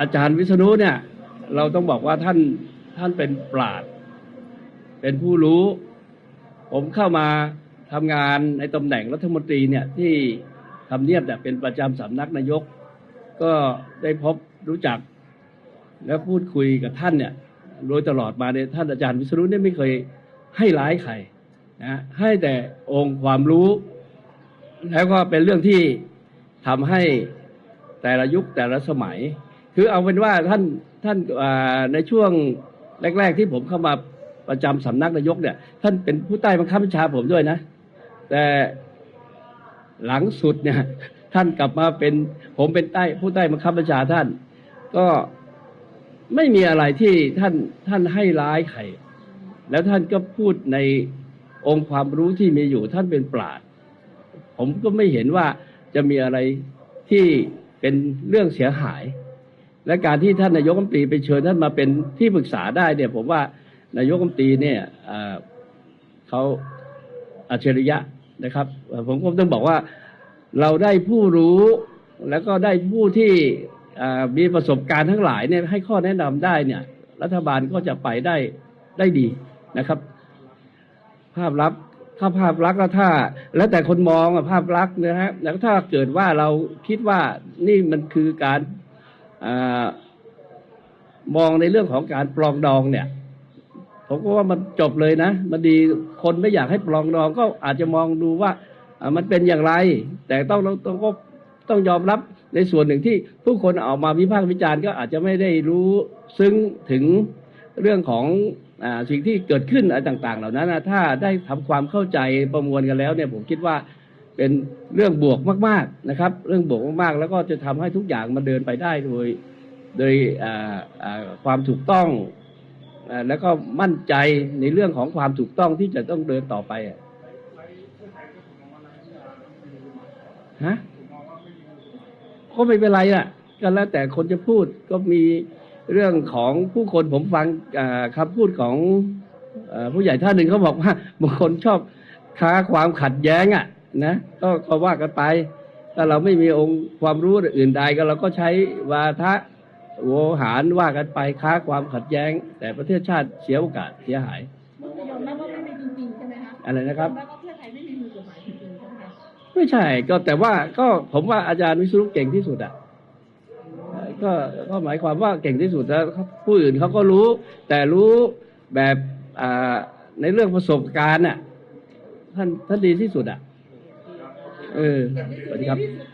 อาจารย์วิษณุเนี่ย เราต้องบอกว่าท่านท่านเป็นปราดเป็นผู้รู้ ผมเข้ามาทำงานในตำแหน่งรัฐมนตรีเนี่ยที่ทำเนียบเนี่ยเป็นประจำสำนักนายก ก็ได้พบรู้จัก และพูดคุยกับท่านเนี่ย โดยตลอดมาเนี่ยท่านอาจารย์วิษณุเนี่ยไม่เคยให้ร้ายใครนะให้แต่องค์ความรู้ แล้วก็เป็นเรื่องที่ทำให้แต่ละยุคแต่ละสมัย คือเอาเป็นว่าท่านท่านในช่วงแรก ๆ ที่ผมเข้ามาประจำสำนักนายกเนี่ย ท่านเป็นผู้ใต้บังคับบัญชาผมด้วยนะ แต่หลังสุดเนี่ย ท่านกลับมาเป็นผมเป็นใต้ผู้ใต้บังคับบัญชาท่าน ก็ไม่มีอะไรที่ท่านท่านให้ร้ายใครแล้วท่านก็พูดในองค์ความรู้ที่มีอยู่ท่านเป็นปราดผมก็ไม่เห็นว่าจะมีอะไรที่เป็นเรื่องเสียหาย และการที่ท่านนายกรัฐมนตรีไปเชิญท่านมาเป็นที่ปรึกษาได้เนี่ยผมว่านายกรัฐมนตรีเนี่ยเขาอัจฉริยะนะครับ ผมก็ต้องบอกว่าเราได้ผู้รู้แล้วก็ได้ผู้ที่มีประสบการณ์ทั้งหลายเนี่ยให้ข้อแนะนำได้เนี่ย รัฐบาลก็จะไปได้ได้ดีนะครับ ภาพลักษณ์ถ้าภาพลักษณ์แล้วถ้า แล้วแต่คนมองภาพลักษณ์นะฮะแล้วถ้าเกิดว่าเราคิดว่านี่มันคือการ มองในเรื่องของการปลองดองเนี่ย ผมก็ว่ามันจบเลยนะ มันดีคนไม่อยากให้ปลองดองก็อาจจะมองดูว่ามันเป็นอย่างไร แต่ต้องต้องต้องก็ต้องยอมรับในส่วนหนึ่งที่ผู้คนออกมาวิพากษ์วิจารณ์ก็อาจจะไม่ได้รู้ซึ้งถึงเรื่องของอสิ่งที่เกิดขึ้นอะไรต่าง ๆ เหล่านั้นนะถ้าได้ทำความเข้าใจประมวลกันแล้วเนี่ยผมคิดว่า เป็นเรื่องบวกมาก ๆนะครับ เรื่องบวกมากๆ แล้วก็จะทำให้ทุกอย่างมันเดินไปได้โดยโดยความถูกต้องอแล้วก็มั่นใจในเรื่องของความถูกต้องที่จะต้องเดินต่อไปฮะก็ไม่เป็นไรอะก็แล้วแต่คนจะพูดก็มีเรื่องของผู้คนผมฟังอ่าคำพูดของอผู้ใหญ่ท่านหนึ่งเขาบอกว่าบางคนชอบค้าความขัดแย้งอะ นะก็ก็ว่ากันไป ถ้าเราไม่มีองค์ความรู้อื่นใดก็เราก็ใช้วาทะโวหารว่ากันไปค้าความขัดแย้ง แต่ประเทศชาติเสียโอกาสเสียหายยอมรับว่าไม่มีจริงๆใช่ไหมคะอะไรนะครับยอมรับว่าเพื่อไทยไม่มีมือกฎหมายจริงๆใช่ไหมคะไม่ใช่ ก็แต่ว่าก็ผมว่าอาจารย์วิศนุเก่งที่สุดอะก็ก็หมายความว่าเก่งที่สุดแล้วผู้อื่นเขาก็รู้ แต่รู้แบบอ่าในเรื่องประสบการณ์น่ะท่านท่านดีที่สุดอะ เออสวัสดีครับ